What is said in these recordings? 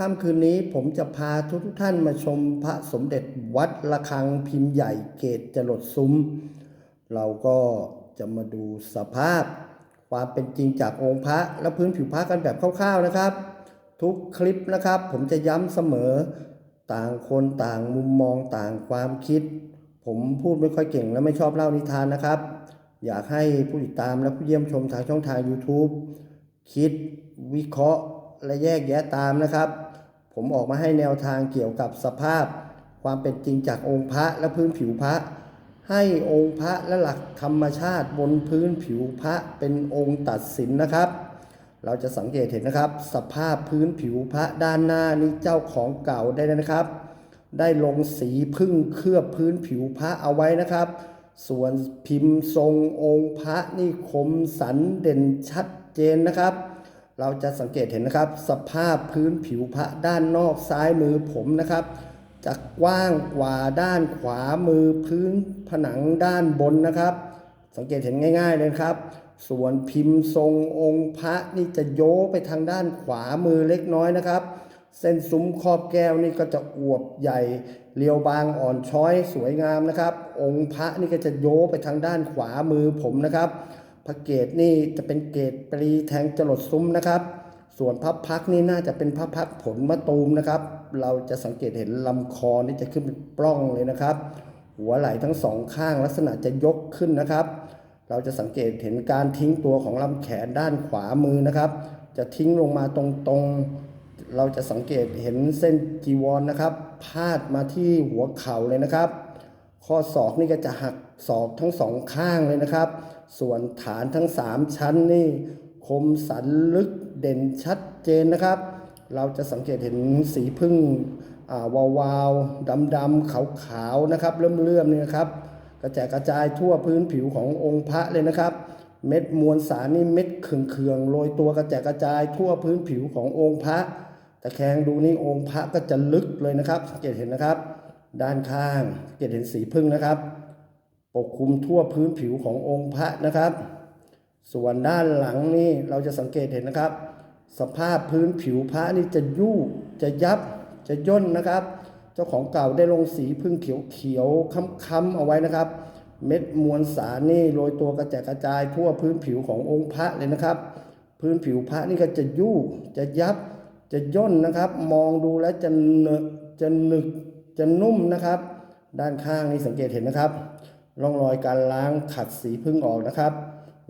ค่ำคืนนี้ผมจะพาทุกท่านมาชมพระสมเด็จวัดระฆังพิมพ์ใหญ่เกตจรดซุ้ม เราก็จะมาดูสภาพ ความเป็นจริงจากองค์พระและพื้นผิวพระกันแบบคร่าวๆนะครับ ทุกคลิปนะครับ ผมจะย้ำเสมอต่างคนต่างมุมมองต่างความคิด ผมพูดไม่ค่อยเก่งและไม่ชอบเล่านิทานนะครับ อยากให้ผู้ติดตามและผู้เยี่ยมชมทางช่องทาง YouTube คิดวิเคราะห์ และแยกแยะตามนะครับ ผมออกมาให้แนวทางเกี่ยวกับสภาพ ความเป็นจริงจากองค์พระและพื้นผิวพระ ให้องค์พระและหลักธรรมชาติบนพื้นผิวพระเป็นองค์ตัดสินนะครับ เราจะสังเกตเห็นนะครับ สภาพพื้นผิวพระด้านหน้านี้เจ้าของเก่าได้นะครับ ได้ลงสีพึ่งเคลือบพื้นผิวพระเอาไว้นะครับส่วนพิมพ์ทรงองค์พระนี่คมสันเด่นชัดเจนนะครับ เราจะสังเกตเห็นนะครับ สภาพพื้นผิวพระด้านนอกซ้ายมือผมนะครับ จะกว้างกว่าด้านขวามือพื้นผนังด้านบนนะครับ สังเกตเห็นง่าย ๆเลยครับ ส่วนพิมพ์ทรงองค์พระนี่จะโยไปทางด้านขวามือเล็กน้อยนะครับ เส้นซุ้มครอบแก้วนี่ก็จะอวบใหญ่เรียวบางอ่อนช้อยสวยงามนะครับ องค์พระนี่ก็จะโยไปทางด้านขวามือผมนะครับ พระเกตนี่จะเป็นเกตปรีแทงจรดซุ้มนะครับ ส่วนพระพักนี่น่าจะเป็นพระพักผลมะตูมนะครับ เราจะสังเกตเห็นลำคอนี่จะขึ้นเป็นปล้องเลยนะครับ หัวไหล่ทั้งสองข้างลักษณะจะยกขึ้นนะครับ เราจะสังเกตเห็นการทิ้งตัวของลำแขนด้านขวามือนะครับ จะทิ้งลงมาตรงๆ เราจะสังเกตเห็นเส้นจีวรนะครับ พาดมาที่หัวเข่าเลยนะครับ ข้อศอกนี่ก็จะหักศอกทั้งสองข้างเลยนะครับ ส่วนฐานทั้งสามชั้นนี่คมสันลึกเด่นชัดเจนนะครับ เราจะสังเกตเห็นสีพึ่งอ่าวาวาวดำดำขาวขาวๆนะครับเลื่อมเลื่อมนี่นะครับ กระจายกระจายทั่วพื้นผิวขององค์พระเลยนะครับ เม็ดมวลสารนี่เม็ดเคืองเคืองๆโรยตัวกระจายกระจายทั่วพื้นผิวขององค์พระตะแคงดูนี่องค์พระก็จะลึกเลยนะครับ สังเกตเห็นนะครับ ด้านข้างสังเกตเห็นสีพึ่งนะครับ ปกคลุมทั่วพื้นผิวขององค์พระนะครับ ส่วนด้านหลังนี่เราจะสังเกตเห็นนะครับ สภาพพื้นผิวพระนี่จะยู่จะยับจะย่นนะครับ เจ้าของเก่าได้ลงสีพึ่งเขียวเขียวค้ำๆเอาไว้นะครับ เม็ดมวลสารนี่โรยตัวกระจายกระจายทั่วพื้นผิวขององค์พระเลยนะครับ พื้นผิวพระนี่ก็จะยู่จะยับจะย่นนะครับ มองดูแล้วจะเนจะหนึกจะนุ่มนะครับ ด้านข้างนี่สังเกตเห็นนะครับ ร่องรอยการล้างขัดสีพึ่งออกนะครับ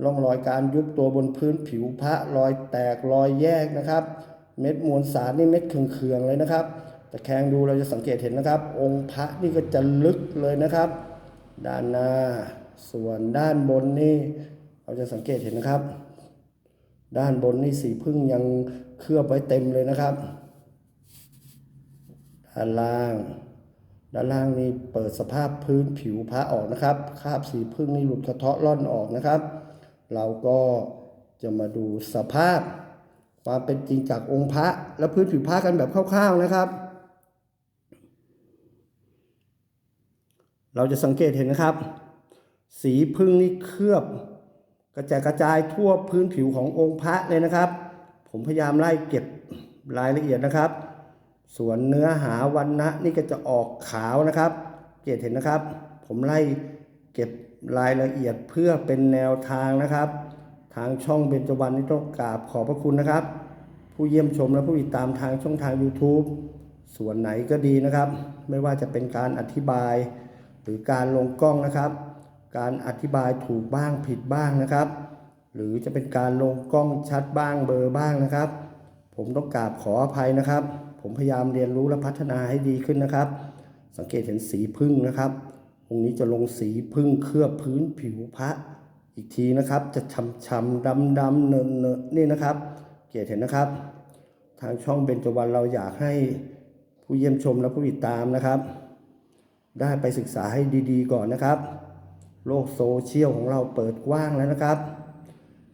ร่องรอยการยุบตัวบนพื้นผิวพระรอยแตกรอยแยกนะครับ เม็ดมวลสารนี่เม็ดเคืองๆเลยนะครับตะแคงดูเราจะสังเกตเห็นนะครับ องค์พระนี่ก็จะลึกเลยนะครับ ด้านหน้าส่วนด้านบนนี่เราจะสังเกตเห็นนะครับ ด้านบนนี่สีพึ่งยังเคลือบไว้เต็มเลยนะครับด้านล่าง ด้านล่างนี่เปิดสภาพพื้นผิวพระออกนะครับคราบสีพึ่งนี่หลุดกระเทาะล่อนออกนะครับ เราก็จะมาดูสภาพความเป็นจริงจากองค์พระและพื้นผิวพระกันแบบคร่าวๆนะครับ เราจะสังเกตเห็นนะครับ สีพึ่งนี่เคลือบ กระจายกระจายทั่วพื้นผิวขององค์พระเลยนะครับ ผมพยายามไล่เก็บรายละเอียดนะครับ ส่วนเนื้อหาวันนะนี่ก็จะออกขาวนะครับ เกตเห็นนะครับ ผมไล่เก็บรายละเอียดเพื่อเป็นแนวทางนะครับ ทางช่องเบญจวรรณนี่ต้องกราบขอบพระคุณนะครับ ผู้เยี่ยมชมและผู้ติดตามทางช่องทาง YouTube ส่วนไหนก็ดีนะครับ ไม่ว่าจะเป็นการอธิบาย หรือการลงกล้องนะครับ การอธิบายถูกบ้างผิดบ้างนะครับ หรือจะเป็นการลงกล้องชัดบ้างเบลอบ้างนะครับ ผมต้องกราบขออภัยนะครับ ผมพยายามเรียนรู้และพัฒนาให้ดีขึ้นนะครับ สังเกตเห็นสีพึ่งนะครับองค์นี้จะลงสีพึ่งเคลือบพื้นผิวพระอีกทีนะครับ จะช้ำช้ำดำดำๆเนินเนนี่นะครับ เกตเห็นนะครับ ทางช่องเบญจวรรณเราอยากให้ผู้เยี่ยมชมและผู้ติดตามนะครับ ได้ไปศึกษาให้ดีๆก่อนนะครับ โลกโซเชียลของเราเปิดกว้างแล้วนะครับ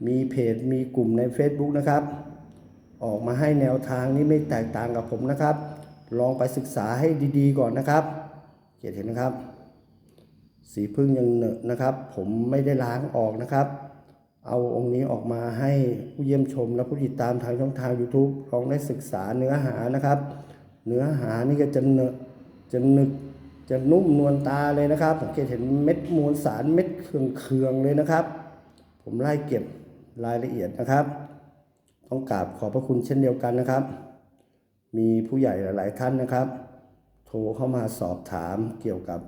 มีเพจมีกลุ่มใน Facebook นะครับ ออกมาให้แนวทางนี้ไม่แตกต่างกับผมนะครับ ลองไปศึกษาให้ดีๆก่อนนะครับเขียนเห็นนะครับ สีพึ่งยังเนอะนะครับ ผมไม่ได้ล้างออกนะครับ เอาองค์นี้ออกมาให้ผู้เยี่ยมชมและผู้ติดตามทางช่องทาง YouTube ลองได้ศึกษาเนื้อหานะครับ เนื้อหานี่ก็จะเนอะจะหนึกจะนุ่มนวลตาเลยนะครับสังเกตเห็นเม็ดมวลสารเม็ดเคืองๆเลยนะครับ ผมไล่เก็บรายละเอียดนะครับ ต้องกราบขอบพระคุณเช่นเดียวกันนะครับ มีผู้ใหญ่หลาย ๆ ท่านนะครับ โทรเข้ามาสอบถามเกี่ยวกับ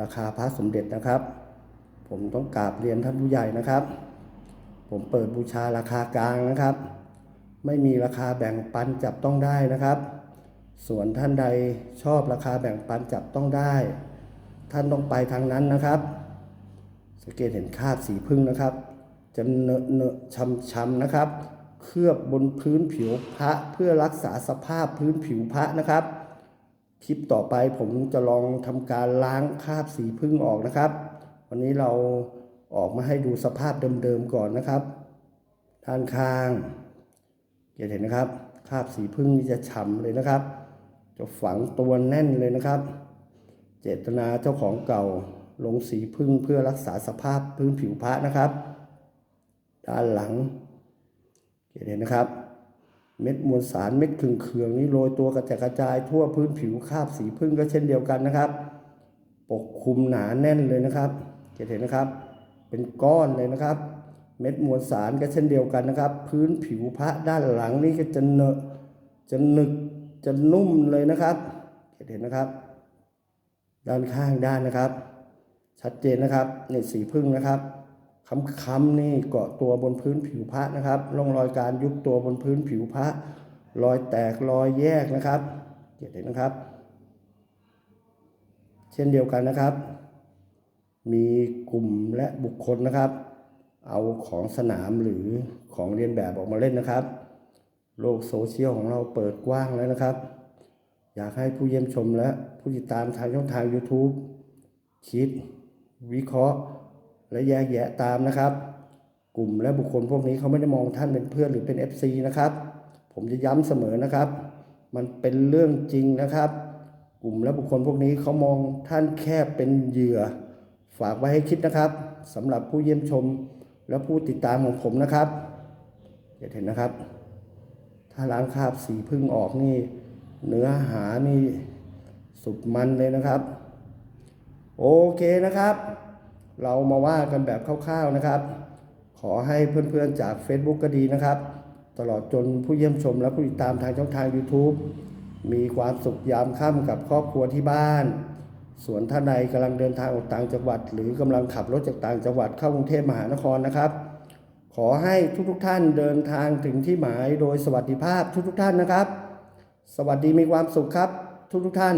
ราคาพระสมเด็จนะครับ ผมต้องกราบเรียนท่านผู้ใหญ่นะครับ ผมเปิดบูชาราคากลางนะครับ ไม่มีราคาแบ่งปันจับต้องได้นะครับ ส่วนท่านใดชอบราคาแบ่งปันจับต้องได้ ท่านต้องไปทางนั้นนะครับสังเกตเห็นคาบสีพึ่งนะครับจะเนอะเนอะช้ำช้ำนะครับ เคลือบบนพื้นผิวพระเพื่อรักษาสภาพพื้นผิวพระนะครับ คลิปต่อไปผมจะลองทำการล้างคราบสีพึ่งออกนะครับ วันนี้เราออกมาให้ดูสภาพเดิมๆก่อนนะครับด้านข้างจะเห็นนะครับคราบสีพึ่งนี่จะฉ่ำเลยนะครับ จะฝังตัวแน่นเลยนะครับ เจตนาเจ้าของเก่าลงสีพึ่งเพื่อรักษาสภาพพื้นผิวพระนะครับ ด้านหลัง เห็นนะครับ เม็ดมวลสารเม็ดเคืองๆนี้โรยตัวกระจายกระจายทั่วพื้นผิวคาบสีพึ่งก็เช่นเดียวกันนะครับ ปกคลุมหนาแน่นเลยนะครับจะเห็นนะครับ เป็นก้อนเลยนะครับ เม็ดมวลสารก็เช่นเดียวกันนะครับ พื้นผิวพระด้านหลังนี่ก็จะเนอะจะหนึกจะนุ่มเลยนะครับเห็นนะครับ ด้านข้างด้านนะครับ ชัดเจนนะครับในสีพึ่งนะครับ ค้ำๆนี่เกาะตัวบนพื้นผิวพระนะครับร่องรอยการยุบตัวบนพื้นผิวพระรอยแตกรอยแยกนะครับเห็นนะครับ เช่นเดียวกันนะครับ มีกลุ่มและบุคคลนะครับ เอาของสนามหรือของเรียนแบบออกมาเล่นนะครับ โลกโซเชียลของเราเปิดกว้างแล้วนะครับ อยากให้ผู้เยี่ยมชมและผู้ติดตามทางช่องทาง YouTube คิดวิเคราะห์ และแยกแยะตามนะครับ กลุ่มและบุคคลพวกนี้เขาไม่ได้มองท่านเป็นเพื่อนหรือเป็น FC นะครับ ผมจะย้ำเสมอนะครับ มันเป็นเรื่องจริงนะครับ กลุ่มและบุคคลพวกนี้เขามองท่านแค่เป็นเหยื่อ ฝากไว้ให้คิดนะครับสำหรับผู้เยี่ยมชมและผู้ติดตามของผมนะครับจะเห็นนะครับ ถ้าล้างคราบสีพึ่งออกนี่ เนื้อหานี่สุดมันเลยนะครับ โอเคนะครับ เรามาว่ากันแบบคร่าวๆนะครับ ขอให้เพื่อนๆจาก Facebook ก็ดีนะครับ ตลอดจนผู้เยี่ยมชมและผู้ติดตามทางช่องทาง YouTube มีความสุขยามค่ำกับครอบครัวที่บ้าน ส่วนท่านใดกำลังเดินทางออกต่างจังหวัด หรือกำลังขับรถจากต่างจังหวัดเข้ากรุงเทพมหานครนะครับ ขอให้ทุกๆท่านเดินทางถึงที่หมายโดยสวัสดิภาพทุกๆท่านนะครับ สวัสดีมีความสุขครับ ทุกๆท่าน